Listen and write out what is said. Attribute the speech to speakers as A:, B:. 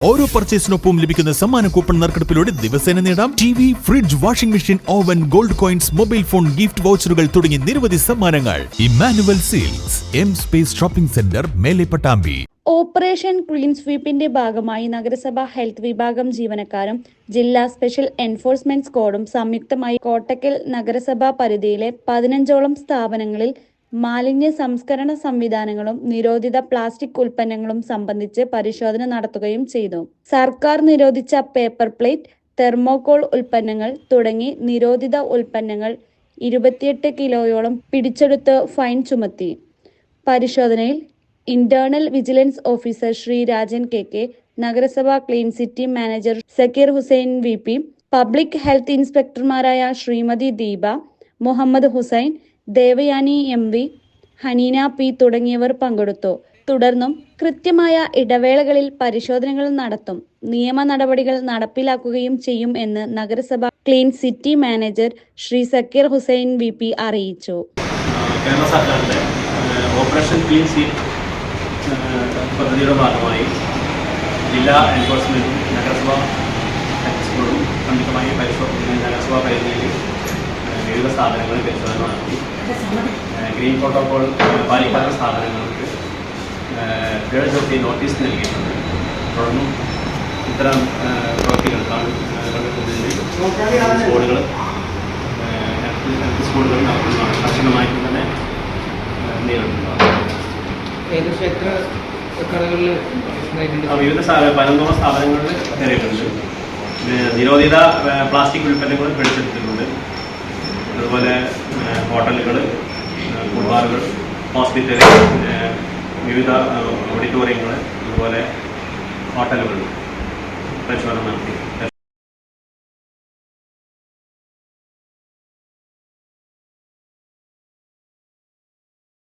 A: ഓരോ പർച്ചേസിനൊപ്പം ലഭിക്കുന്ന സമ്മാന കൂപ്പൺ നറുക്കെടുപ്പിലൂടെ ദിവസേന നേടാം. T V fridge washing machine oven gold coins mobile phone gift വൗച്ചറുകൾ തുടങ്ങി നിരവധി സമ്മാനങ്ങൾ. Emmanuel silks M space shopping centre Mele Pattambi.
B: Operation clean സ്വീപ്പിന്റെ ഭാഗമായി നഗരസഭ ഹെൽത്ത് വിഭാഗം ജീവനക്കാരും ജില്ലാ സ്പെഷ്യൽ എൻഫോഴ്സ്മെന്റ് സ്ക്വാഡും സംയുക്തമായി കോട്ടക്കൽ നഗരസഭാ പരിധിയിലെ പതിനഞ്ചോളം സ്ഥാപനങ്ങളിൽ മാലിന്യ സംസ്കരണ സംവിധാനങ്ങളും നിരോധിത പ്ലാസ്റ്റിക് ഉൽപ്പന്നങ്ങളും സംബന്ധിച്ച് പരിശോധന നടത്തുകയും ചെയ്തു. സർക്കാർ നിരോധിച്ച പേപ്പർ പ്ലേറ്റ് തെർമോകോൾ ഉൽപ്പന്നങ്ങൾ തുടങ്ങി നിരോധിത ഉൽപ്പന്നങ്ങൾ ഇരുപത്തിയെട്ട് കിലോയോളം പിടിച്ചെടുത്ത് ഫൈൻ ചുമത്തി. പരിശോധനയിൽ internal vigilance officer Shri Rajan K K നഗരസഭ clean city manager Zakir Hussain V P public health ഇൻസ്പെക്ടർമാരായ Shrimati Deepa Muhammad Hussain Devayani M V Haneena P തുടങ്ങിയവർ പങ്കെടുത്തു. തുടർന്നും കൃത്യമായ ഇടവേളകളിൽ പരിശോധനകൾ നടത്തും നിയമ നടപടികൾ നടപ്പിലാക്കുകയും ചെയ്യും എന്ന് നഗരസഭ clean city manager Shri Zakir Hussain V P അറിയിച്ചു.
C: കേരള സർക്കാരിന്റെ ഓപ്പറേഷൻ ക്ലീൻ സീറ്റ് പദ്ധതിയുടെ ഭാഗമായി ജില്ലാ എൻഫോഴ്സ്മെന്റും നഗരസഭ സംയുക്തമായി പരിശോധന നഗരസഭാ പരിധിയിൽ വിവിധ സ്ഥാപനങ്ങളിൽ പരിശോധന നടത്തി. ഗ്രീൻ പ്രോട്ടോകോൾ പാലിക്കാത്ത സ്ഥാപനങ്ങൾക്ക് ഗേൾസ് ഒക്കെ നോട്ടീസ് നൽകിയിട്ടുണ്ട്. തുടർന്നും ഇത്തരം ഏഹ്, പ്രവൃത്തികൾ കാണും കണ്ടെത്തുന്നതിന് സ്കൂളുകൾ സ്കൂളുകൾ നടത്തുന്നതാണ്. കർശനമായിട്ട് തന്നെ നേരിടുന്നതാണ്.
D: ഏകദേശം എത്ര കടകളിൽ
C: വിവിധ പതിനൊന്നോളം സ്ഥാപനങ്ങളിൽ നിരോധിത പ്ലാസ്റ്റിക് ഉൽപ്പന്നങ്ങൾ പിടിച്ചെടുത്തിട്ടുണ്ട് അതുപോലെ ഏഹ്, ഹോട്ടലുകൾ ഏഹ്, ഫുഡ് ബാറുകൾ ഹോസ്പിറ്റൽ ഏഹ്, വിവിധ ഓഡിറ്റോറിയങ്ങൾ അതുപോലെ ഹോട്ടലുകൾ പരിശോധന നടത്തി.